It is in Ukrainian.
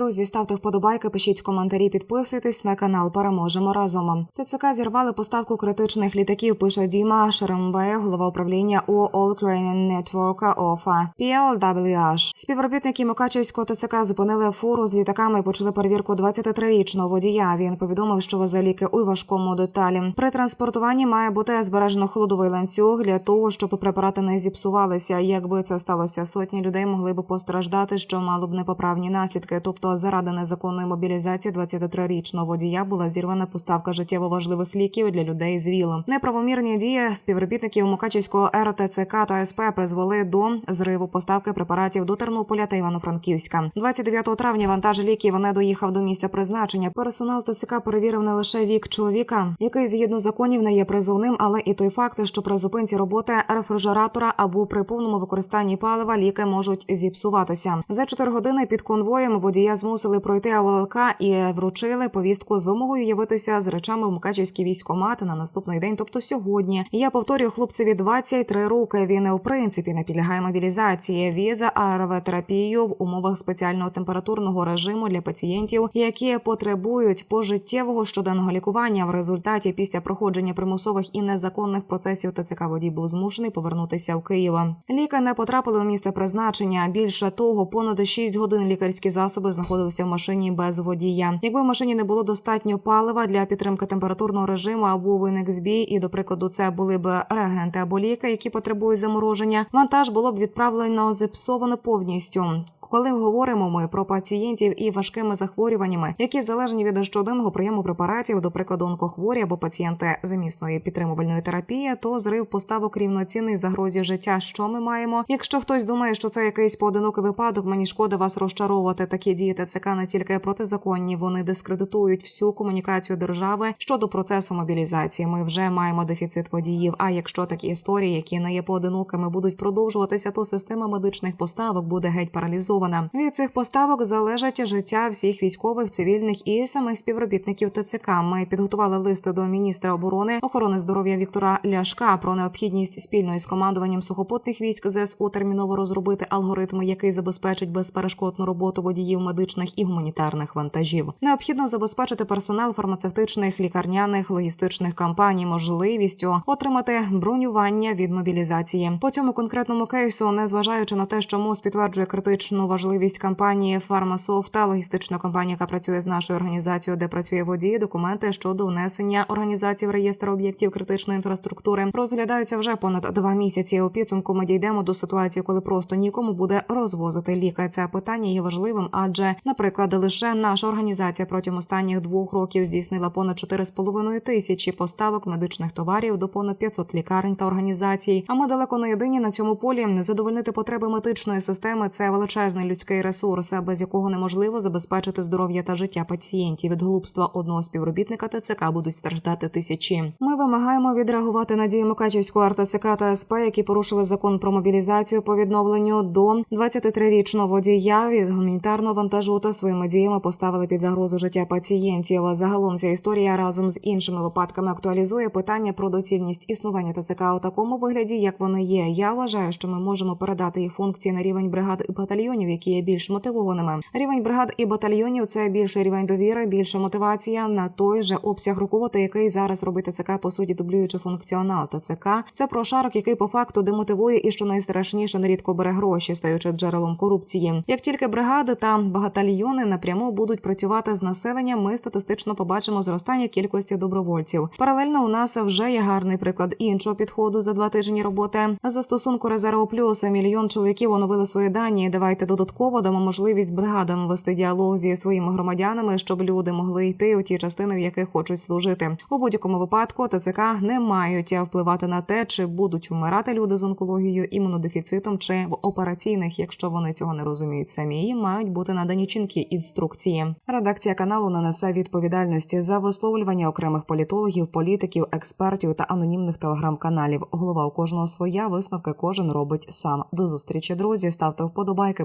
Друзі, ставте вподобайки, пишіть коментарі, підписуйтесь на канал. Переможемо разом. ТЦК зірвали поставку критичних літаків. Пише Діма Шерембе, голова управління у All Ukrainian Network of PLWH. Співробітники Мукачевського ТЦК зупинили фуру з літаками. і Почали перевірку 23-річного водія. Він повідомив, що везе ліки у важкому деталі. При транспортуванні має бути збережено холодовий ланцюг для того, щоб препарати не зіпсувалися. Якби це сталося, сотні людей могли б постраждати, що мало б непоправні наслідки. Тобто, заради незаконної мобілізації 23-річного водія була зірвана поставка життєво важливих ліків для людей з ВІЛ. Неправомірні дії співробітників Мукачівського РТЦК та СП призвели до зриву поставки препаратів до Тернополя та Івано-Франківська. 29 травня вантаж ліків не доїхав до місця призначення. Персонал ТЦК перевірив не лише вік чоловіка, який згідно законів не є призовним, але і той факт, що при зупинці роботи рефрижератора або при повному використанні палива ліки можуть зіпсуватися. За 4 години під конвоєм водія змусили пройти АВЛК і вручили повістку з вимогою явитися з речами в Мукачівський військкомат на наступний день, тобто сьогодні. Я повторюю хлопцеві 23 роки. Він в принципі не підлягає мобілізації. Віза АРВ-терапію в умовах спеціального температурного режиму для пацієнтів, які потребують пожиттєвого щоденного лікування. В результаті після проходження примусових і незаконних процесів ТЦК водій був змушений повернутися в Київ. Ліки не потрапили у місце призначення. Більше того, понад 6 годин лікарські засоби знаходилися в машині без водія. Якби в машині не було достатньо палива для підтримки температурного режиму або виник збій, і до прикладу, це були б реагенти або ліки, які потребують замороження. Вантаж було б відправлено зіпсовано повністю. Коли говоримо ми про пацієнтів і важкими захворюваннями, які залежні від щоденного прийому препаратів, до прикладу, онкохворі або пацієнти замісної підтримувальної терапії, то зрив поставок рівноцінний загрозі життя. Що ми маємо? Якщо хтось думає, що це якийсь поодинокий випадок, мені шкода вас розчаровувати. Такі дії ТЦК не тільки протизаконні, вони дискредитують всю комунікацію держави щодо процесу мобілізації. Ми вже маємо дефіцит водіїв. А якщо такі історії, які не є поодинокими, будуть продовжуватися, то система медичних поставок буде геть паралізована. Від цих поставок залежить життя всіх військових, цивільних і самих співробітників ТЦК. Ми підготували листи до міністра оборони охорони здоров'я Віктора Ляшка про необхідність спільно із командуванням сухопутних військ ЗСУ терміново розробити алгоритм, який забезпечить безперешкодну роботу водіїв медичних і гуманітарних вантажів. Необхідно забезпечити персонал фармацевтичних, лікарняних, логістичних компаній можливістю отримати бронювання від мобілізації. По цьому конкретному кейсу, незважаючи на те, що МОЗ підтверджує критичну важливість компанії Фармасофт та логістична компанія, яка працює з нашою організацією, де працює водій, документи щодо внесення організації в реєстр об'єктів критичної інфраструктури розглядаються вже понад два місяці. У підсумку ми дійдемо до ситуації, коли просто нікому буде розвозити ліки. Це питання є важливим, адже, наприклад, лише наша організація протягом останніх двох років здійснила понад 4,5 тисячі поставок медичних товарів до понад 500 лікарень та організацій. А ми далеко не єдині на цьому полі задовольнити потреби медичної системи. Це величезний людський ресурс, без якого неможливо забезпечити здоров'я та життя пацієнтів. Від глупства одного співробітника ТЦК будуть страждати тисячі. Ми вимагаємо відреагувати на дії Мукачівського РТЦК та СП, які порушили закон про мобілізацію по відновленню до 23-річного водія від гуманітарного вантажу та своїми діями поставили під загрозу життя пацієнтів. Загалом ця історія разом з іншими випадками актуалізує питання про доцільність існування ТЦК у такому вигляді, як вони є. Я вважаю, що ми можемо передати їх функції на рівень бригад і батальйонів, які є більш мотивованими. Рівень бригад і батальйонів це більший рівень довіри, більша мотивація на той же обсяг роботи, який зараз робить ТЦК, по суті, дублюючи функціонал ТЦК. Це прошарок, який по факту демотивує і що найстрашніше нерідко бере гроші, стаючи джерелом корупції. Як тільки бригади та батальйони напряму будуть працювати з населенням, ми статистично побачимо зростання кількості добровольців. Паралельно у нас вже є гарний приклад іншого підходу за два тижні роботи. Застосунку резерву плюс мільйон чоловіків оновили свої дані. Давайте додатково дамо можливість бригадам вести діалог зі своїми громадянами, щоб люди могли йти у ті частини, в яких хочуть служити. У будь-якому випадку ТЦК не мають впливати на те, чи будуть вмирати люди з онкологією, імунодефіцитом чи в операційних, якщо вони цього не розуміють самі, їм мають бути надані чіткі інструкції. Редакція каналу не несе відповідальності за висловлювання окремих політологів, політиків, експертів та анонімних телеграм-каналів. Голова у кожного своя висновки кожен робить сам. До зустрічі, друзі. Ставте вподобайки,